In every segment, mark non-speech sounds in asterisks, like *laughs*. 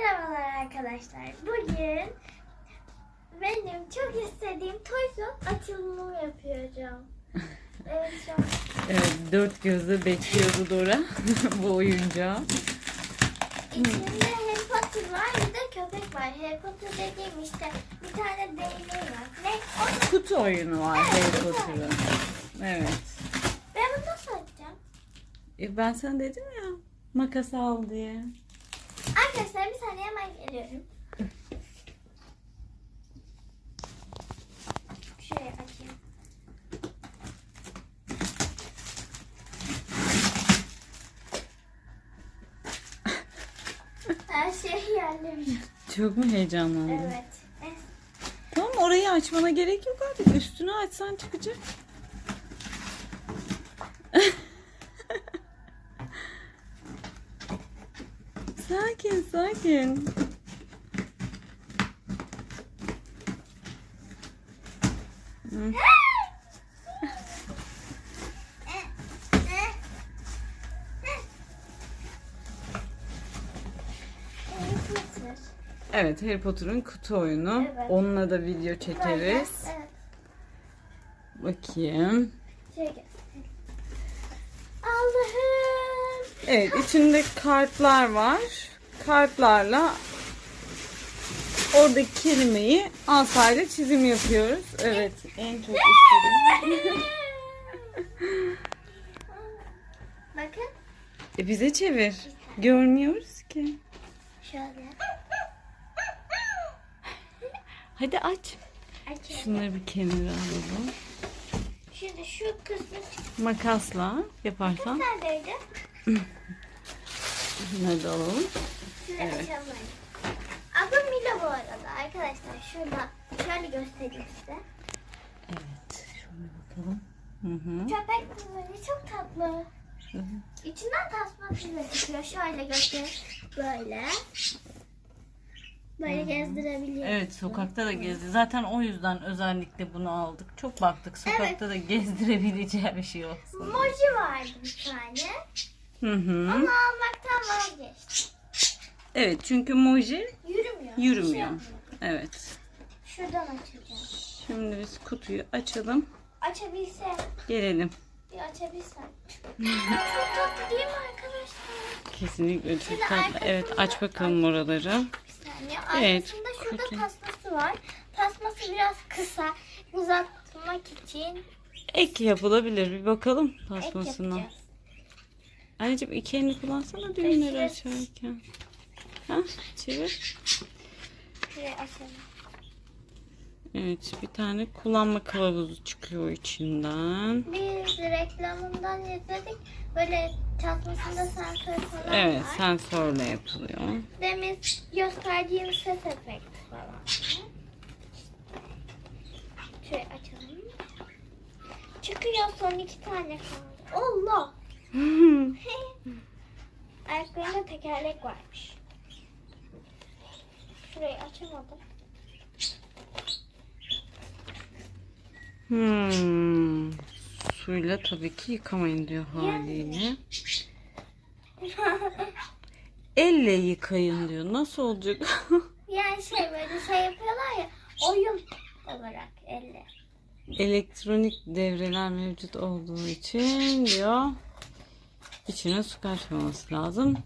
Merhabalar arkadaşlar. Bugün benim çok istediğim Toy Shop açılımı yapacağım. *laughs* Evet Evet, dört gözle bekliyordu Dora *laughs* bu oyuncağı. içinde Harry Potter var bir de köpek var. Harry Potter dediğim işte bir tane değneği var. Ne? O Kutu oyunu var Evet, Harry Potter'ın. Evet. Ben bunu nasıl açacağım? E, ben sana dedim ya makas al diye. Arkadaşlar bir saniye hemen geliyorum. Şuraya açayım. Her şey yerlemiş. Çok mu heyecanlandın? Evet. Tamam orayı açmana gerek yok artık. Üstünü açsan çıkacak. Sakin sakin. Hı. Evet Harry Potter'ın kutu oyunu. Evet. Onunla da video çekeriz. Evet. Bakayım. Göstereyim. Allah'ım. Evet içinde kartlar var. Kartlarla oradaki kelimeyi asayla çizim yapıyoruz. Evet en çok istediğim. *laughs* Bakın. E bize çevir. Görmüyoruz ki. Şöyle. Hadi aç. Açalım. Şunları bir kenara alalım. Şimdi şu kısmı Makasla yaparsan. neredeydi? Bunları da alalım. Şunu Evet. açalım. Adım Mila bu arada arkadaşlar. Şurada şöyle göstereyim size. Evet. Şöyle bakalım. Hı hı. Köpek böyle çok tatlı. Hı hı. İçinden tasmasıyla çıkıyor. Şöyle göster. Böyle. Böyle gezdirebiliyoruz. Evet sokakta da gezdi. Zaten o yüzden özellikle bunu aldık. Çok baktık sokakta da gezdirebileceği bir şey olsun. Emoji vardı bir tane. Hı hı. Onu almaktan vazgeçtim. Evet çünkü Moji Yürümüyor. Yürümüyor. Şey. Evet. Şuradan açacağım. Şimdi biz kutuyu açalım. Açabilsem. Gelelim. Bir açabilsem. çok tatlı değil mi arkadaşlar? Kesinlikle çok tatlı. Evet aç bakalım oraları. Bir saniye. Evet, şurada kutu. tasması var. Tasması biraz kısa. Uzatmak için Ek yapılabilir. Bir bakalım tasmasına. Anneciğim iki elini kullansana düğümleri Evet. açarken. Ha, çevir. Evet bir tane kullanma kılavuzu çıkıyor içinden. Biz reklamından izledik. Böyle tasmasında sensör falan Evet var. sensörle yapılıyor. Demin gösterdiğim ses efekti falan. Şöyle açalım. Çıkıyor son iki tane kaldı. Allah! *laughs* Ayaklarında tekerlek varmış. Şurayı açamadım. Hmm. Suyla tabii ki yıkamayın diyor haliyle. *laughs* Elle yıkayın diyor. Nasıl olacak? *laughs* yani şey böyle şey yapıyorlar ya oyun olarak elle. Elektronik devreler mevcut olduğu için diyor içine su kaçmaması lazım.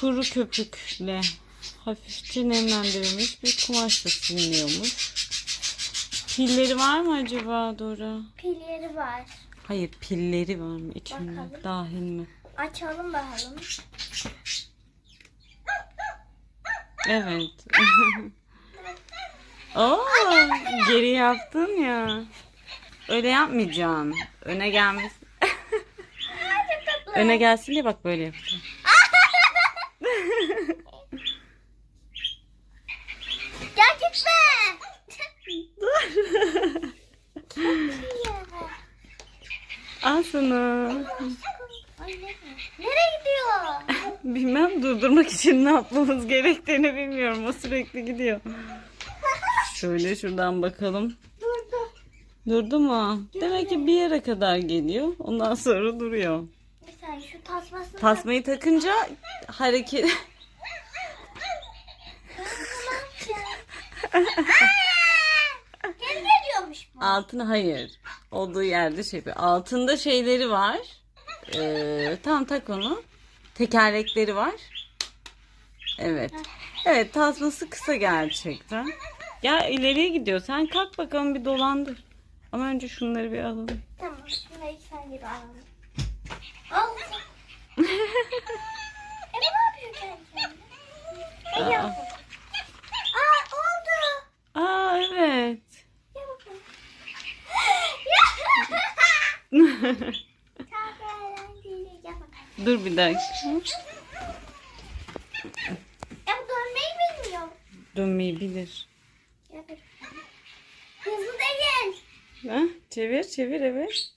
Kuru köpükle hafifçe nemlendirilmiş bir kumaşla siliniyormuş. Pilleri var mı acaba Dora? Pil yeri var. Hayır pilleri var mı içinde? Bakalım. Dahil mi? Açalım bakalım. Evet. *laughs* Oo, geri yaptın ya. Öyle yapmayacaksın. Öne tatlı. Öne gelsin diye bak böyle yapacağım. Ya gitme. Al sana. Nereye gidiyor? Bilmem durdurmak için ne yapmamız gerektiğini bilmiyorum. O sürekli gidiyor. Şöyle şuradan bakalım. Durdu. Durdu mu? Demek ki bir yere kadar geliyor. Ondan sonra duruyor. Saniye şu tasmasını Tasmayı takınca hareket Geri geliyormuş bu. Altına hayır. Olduğu yerde şey yapıyor. Altında şeyleri var. Ee, tam tak onu. Tekerlekleri var. Evet. Evet tasması kısa gerçekten. Gel ileriye gidiyor. Sen kalk bakalım bir dolandır. Ama önce şunları bir alalım. Tamam şunları sen gibi alalım. *laughs* Al. e ne yapıyor kendi kendine? Ne Aa. Aa oldu. Aa evet. Gel bakalım. Çok eğlenceli. Gel bakalım. *laughs* Dur bir dakika. Ya dönmeyi bilmiyor. Dönmeyi bilir. Hızlı değil. Ha? Çevir çevir evet.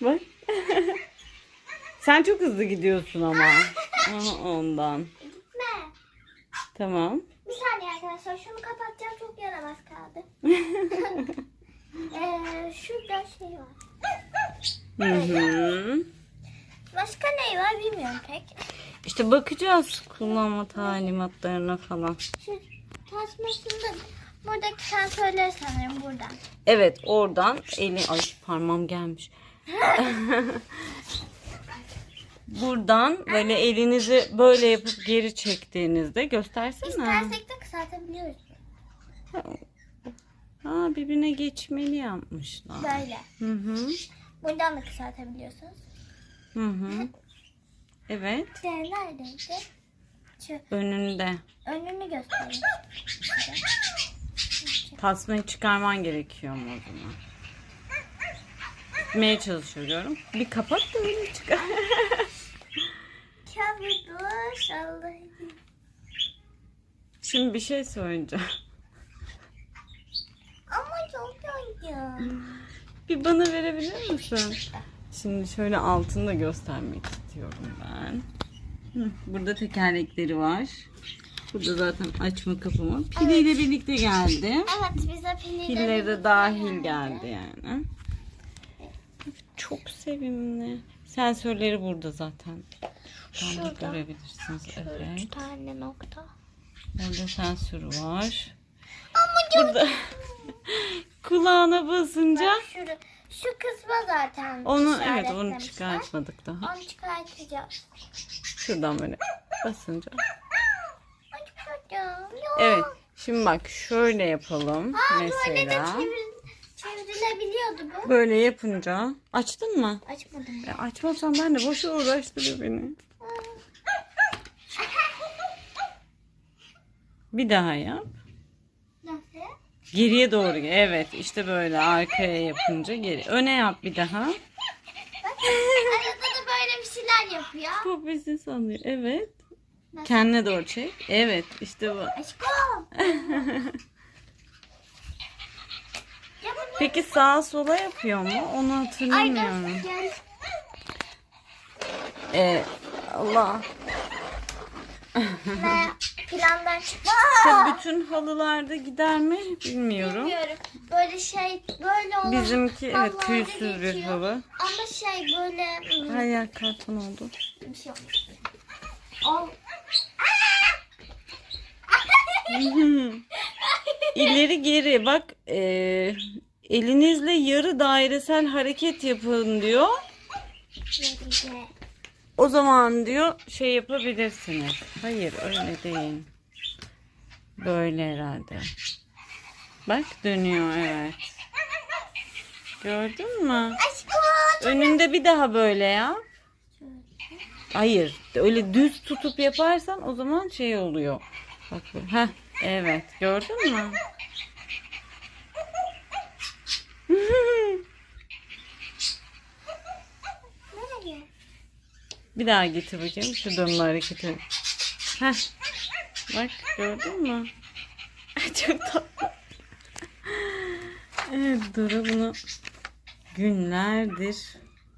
Bak. *laughs* Sen çok hızlı gidiyorsun ama. *laughs* Aha, ondan. Gitme. Tamam. Bir saniye arkadaşlar şunu kapatacağım çok yaramaz kaldı. ee, şurada şey var. Hı hı. Başka ne var bilmiyorum pek. İşte bakacağız kullanma talimatlarına falan. Şu tasmasında buradaki sensörler sanırım buradan. Evet oradan eli ay parmağım gelmiş. *laughs* Buradan böyle elinizi böyle yapıp geri çektiğinizde göstersene. İstersek de kısaltabiliyoruz. Ha birbirine geçmeli yapmışlar. Böyle. Hı hı. Buradan da kısaltabiliyorsunuz. Hı hı. Evet. *laughs* De neredeydi? Şu Önünde. önünü göstereyim. size. Tasmayı çıkarman gerekiyor mu o zaman? Gitmeye çalışıyorum. Bir kapat da öyle çıkar. *laughs* Kabudur Allah'ım. Şimdi bir şey söyleyeceğim. Ama çok yorucu. Bir bana verebilir misin? Şimdi şöyle altını da göstermek istiyorum ben. Burada tekerlekleri var. Burada zaten açma kapımı. Piliyle birlikte geldi. Evet bize piliyle Pilleri de dahil geldi yani. Çok sevimli. Sensörleri burada zaten. Şuradan da Şurada. görebilirsiniz. Evet. Üç tane nokta. Orada sensörü var. Ama Burada *laughs* kulağına basınca Bak şurada. Şu kısma zaten onu evet onu işaretlemişler. çıkartmadık daha. Onu çıkartacağız. Şuradan böyle basınca. Ay çıkartacağım. Ya. Evet. Şimdi bak şöyle yapalım Aa, böyle de mesela. çevir, çevrilebiliyordu bu. Böyle yapınca açtın mı? Açmadım. E, açmazsan ben de boşa uğraştırıyor beni. Bir daha yap. Geriye doğru. Evet işte böyle arkaya yapınca geri. Öne yap bir daha. Arada da böyle bir şeyler yapıyor. Bu bizi sanıyor. Evet. Kendine doğru çek. Evet işte bu. Aşkım. *laughs* Peki sağa sola yapıyor mu? Onu hatırlamıyorum. Ee, Allah. Plandan çıkma. Tabii bütün halılarda gider mi bilmiyorum. Bilmiyorum. Böyle şey böyle olan. Bizimki evet halılarda tüysüz bir geçiyor. halı. Ama şey böyle hmm, Her yer karton oldu. bir şey olmuş. Al. *laughs* İleri geri bak e, elinizle yarı dairesel hareket yapın diyor. O zaman diyor şey yapabilirsiniz. Hayır öyle değil. Böyle herhalde. Bak dönüyor evet. Gördün mü? Önünde bir daha böyle ya. Hayır. Öyle düz tutup yaparsan o zaman şey oluyor. Bak böyle. Heh, evet. Gördün mü? Bir daha getir bakayım şu dönme hareketi. Heh. Bak gördün mü? *laughs* Çok tatlı. Evet Dora bunu günlerdir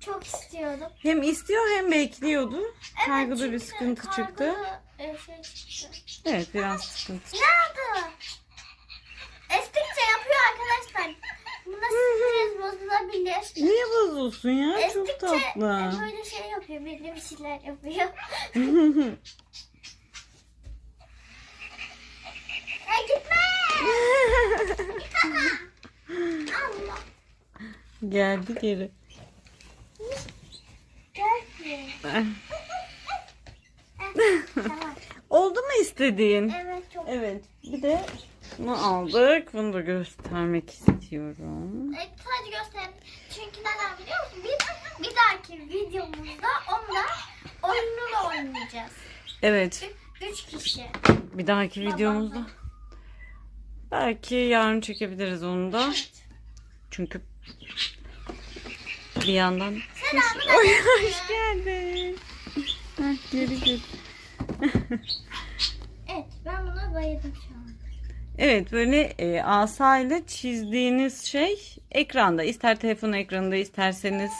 Çok istiyordum. hem istiyor hem bekliyordu. Evet, Kargoda bir sıkıntı çıktı. kargoda, e, şey çıktı. Evet biraz sıkıntı. Ne oldu? Estikçe yapıyor arkadaşlar. Bunda stres bozulabilir. Niye bozulsun ya? Çok Estikçe tatlı. e, böyle şey yapıyor. Belli bir şeyler yapıyor. *laughs* Ya gitme. Allah. Geldi geri. *laughs* Oldu mu istediğin? Evet çok. Evet. Bir de bunu aldık. Bunu da göstermek istiyorum. Evet, sadece göstereyim. Çünkü neden biliyor musun? Biz bir dahaki videomuzda onunla oyununu oynayacağız. Evet. Ü- Üç kişi. Bir dahaki videomuzda. Belki yarın çekebiliriz onu da. Çünkü bir yandan Oy, hoş geldin. Heh, geri gel. *laughs* Evet ben buna bayıldım şu an. Evet böyle e, asayla çizdiğiniz şey ekranda. İster telefon ekranında isterseniz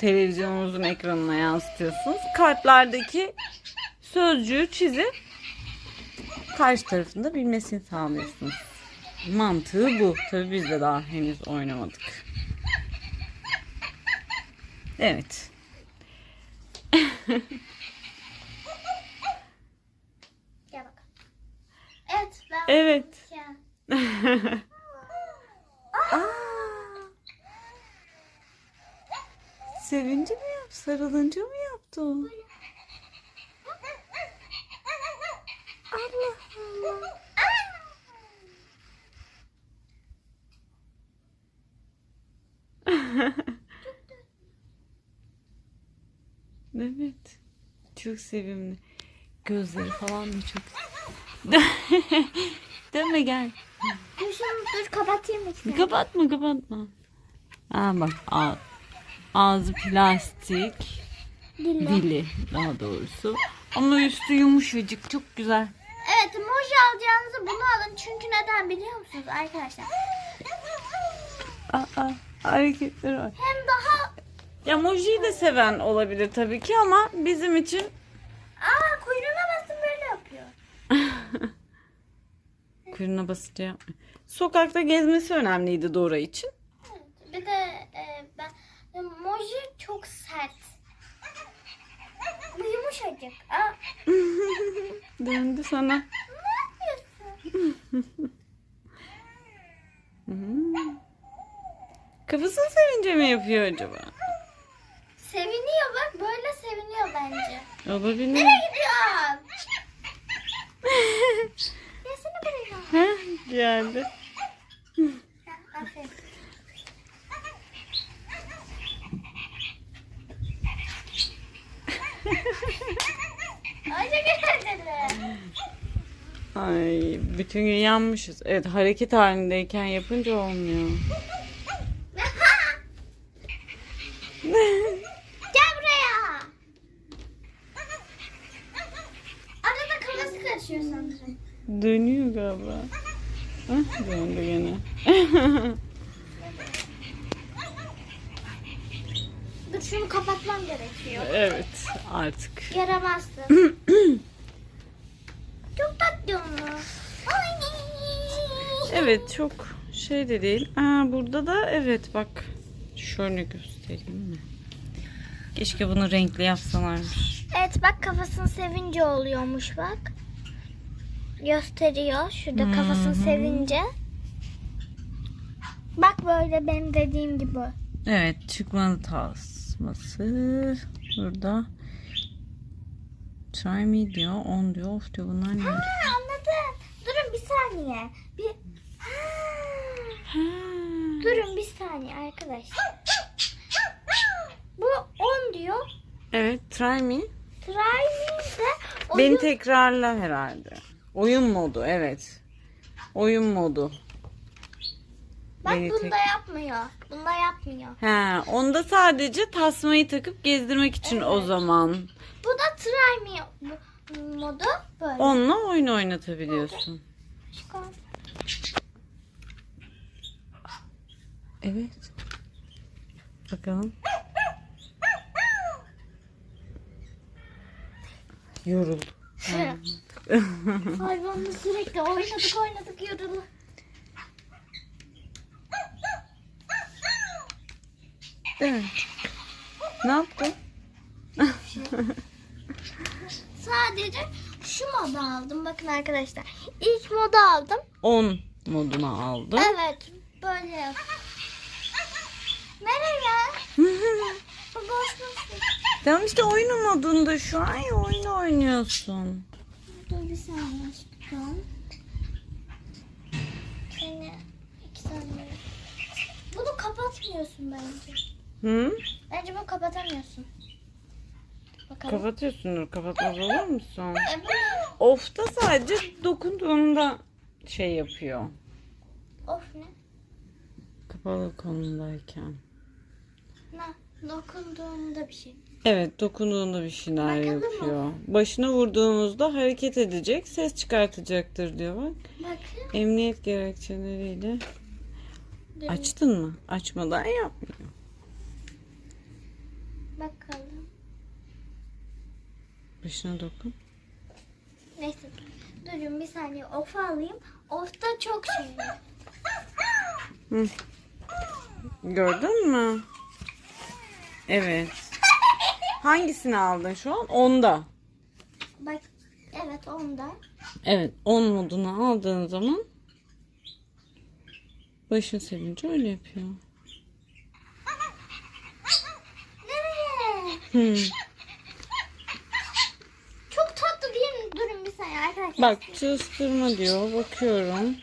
televizyonunuzun ekranına yansıtıyorsunuz. Kartlardaki sözcüğü çizip karşı tarafında bilmesini sağlıyorsunuz. Mantığı bu. Tabii biz de daha henüz oynamadık. Evet. Gel bak. Evet ben Evet. *laughs* Aa! Sevince mi yaptı? Sarılınca mı yaptı o? Allah Allah. Evet. Çok sevimli. Gözleri falan da çok. *laughs* Dönme gel. Dur dur kapatayım lütfen. Kapatma kapatma. Aa bak ağ- ağzı plastik. Dille. Dili daha doğrusu. Ama üstü yumuşacık. Çok güzel. Evet emoji alacağınızı bunu alın. Çünkü neden biliyor musunuz arkadaşlar? Aa, hareketleri var. Hem daha Ya Moji'yi de seven olabilir tabii ki ama bizim için aa kuyruğuna basın böyle yapıyor. *laughs* kuyruğuna basınca yapmıyor. Sokakta gezmesi önemliydi Dora için. Bir de e, ben emoji çok sert. Bu yumuşacık. Aa, *laughs* Döndü sana. ne yapıyorsun? *laughs* Kafasını sevince mi yapıyor acaba? Seviniyor bak böyle seviniyor bence. Olabilir. Nereye gidiyorsun? *laughs* Gelsene buraya. Heh, geldi. Aferin. *laughs* Ay bütün gün yanmışız. Evet hareket halindeyken yapınca olmuyor. *laughs* Gel buraya. Arada sanırım. Dönüyor galiba. Heh, döndü gene. Dur şunu kapatmam gerekiyor. evet artık. Yaramazsın. *clears throat* Çok tatlı onu. Ay. Evet çok şey de değil. Aa, burada da evet bak. Şöyle göstereyim mi? Keşke bunu renkli yapsalarmış. Evet bak kafasını sevince oluyormuş bak. Gösteriyor. Şurada kafasını sevince. Bak böyle benim dediğim gibi. Evet çıkmalı tasması. Burada. Try me diyor. On diyor. Of diyor. Bunlar ne? Ha anladım. Durun bir saniye. Bir... Ha. Ha. Durun bir saniye arkadaşlar. Bu 10 diyor. Evet try me. Try me de oyun... Beni tekrarla herhalde. Oyun modu evet. Oyun modu. Bak beni bunda tek- yapmıyor. Bunda yapmıyor. He, onda sadece tasmayı takıp gezdirmek için o zaman. Bu da try me bu- modu böyle. Onunla oyun oynatabiliyorsun. Evet. Bakalım. *laughs* Yoruldu. *laughs* *laughs* Hayvanla sürekli oynadık oynadık yoruldu. Evet. Ne yaptın? *laughs* Sadece şu modu aldım. Bakın arkadaşlar. İlk modu aldım. 10. moduna aldım. Evet böyle yap. Merhaba. *laughs* Tamam işte oyun modunda şu an ya oyun oynuyorsun. Aşkım. Seni iki saniye. Bunu kapatmıyorsun bence. Hı? Bence bunu kapatamıyorsun. Bakalım. Kapatıyorsun Nur. Kapatmaz olur musun? E, bu ne? Off'ta sadece dokunduğunda şey yapıyor. Of ne? Kapalı konumdayken. Ne? Dokunduğumda bir şey. Evet dokunduğunda bir şeyler Bakalım mı? yapıyor. Başına vurduğumuzda hareket edecek, ses çıkartacaktır diyor bak. Bakın. Emniyet gerekçeleriyle. Dur, Açtın mı? Açmadan yapmıyor. Bakalım. Başına dokun. Neyse. Durun bir saniye. Of alayım. Of'ta çok şey. Hı. Gördün mü? Evet. Hangisini aldın şu an? Onda. Bak. Evet onda. Evet 10 modunu aldığın zaman başın sevince öyle yapıyor. *laughs* Nereye? Hmm. Çok tatlı değil mi? Durun bir saniye arkadaşlar. Bak çalıştırma diyor. Bakıyorum.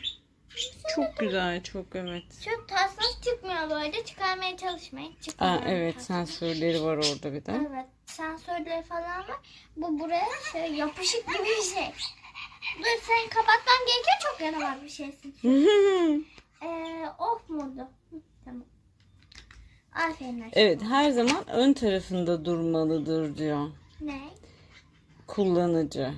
Çok güzel çok evet. Çok tatsız çıkmıyor böyle. Çıkarmaya çalışmayın. Aa, Çıkmıyor evet tatsız. sensörleri var orada bir de. Evet. Sensörleri falan var. Bu buraya şey yapışık gibi bir şey. Dur sen kapatman gerekiyor. Çok yaramaz bir şeysin. *laughs* Ee, off modu. Hı, Tamam. Aferin aşkım. evet her zaman ön tarafında durmalıdır diyor Ne? kullanıcı.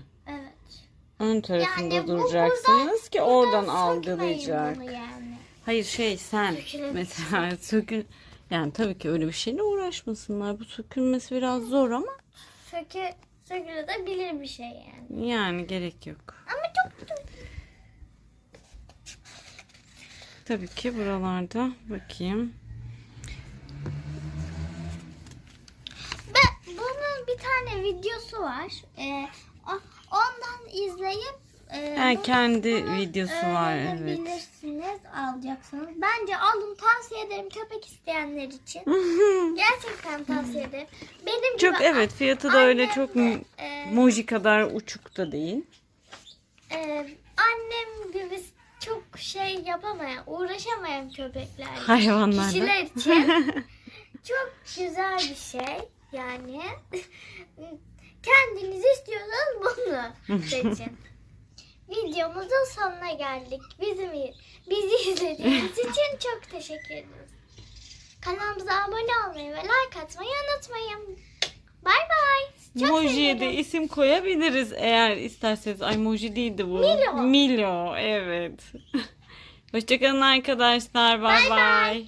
Ön tarafında Yani duracaksınız ki oradan algılayacak. yani. Hayır şey sen mesela *laughs* sökül yani tabii ki öyle bir şeyle uğraşmasınlar. Bu sökülmesi biraz zor ama Sökü, sökülebilir bir şey yani. yani gerek yok. Ama çok çok Tabii ki buralarda bakayım. Ben, bunun bir tane videosu var. Ee, o- ondan izleyip e, Ha, kendi videosu var evet. öğrenebilirsiniz, alacaksınız. Bence alın tavsiye ederim köpek isteyenler için. *laughs* Gerçekten tavsiye ederim. Benim çok gibi evet fiyatı da öyle çok de, e, moji kadar uçuk da değil. e, annem gibi çok şey yapamayan, uğraşamayan köpekler. Hayvanlarla. Kişiler *laughs* için çok güzel bir şey. Yani *laughs* kendiniz istiyorsanız bunu *laughs* seçin. Videomuzun sonuna geldik. Bizim bizi izlediğiniz *laughs* için çok teşekkür ederiz. Kanalımıza abone olmayı ve like atmayı unutmayın. Bay bay. Çok Moji'ye de isim koyabiliriz eğer isterseniz. Ay Moji değildi bu. Milo. Milo evet. *laughs* Hoşçakalın arkadaşlar. Bay Bay bay. bay.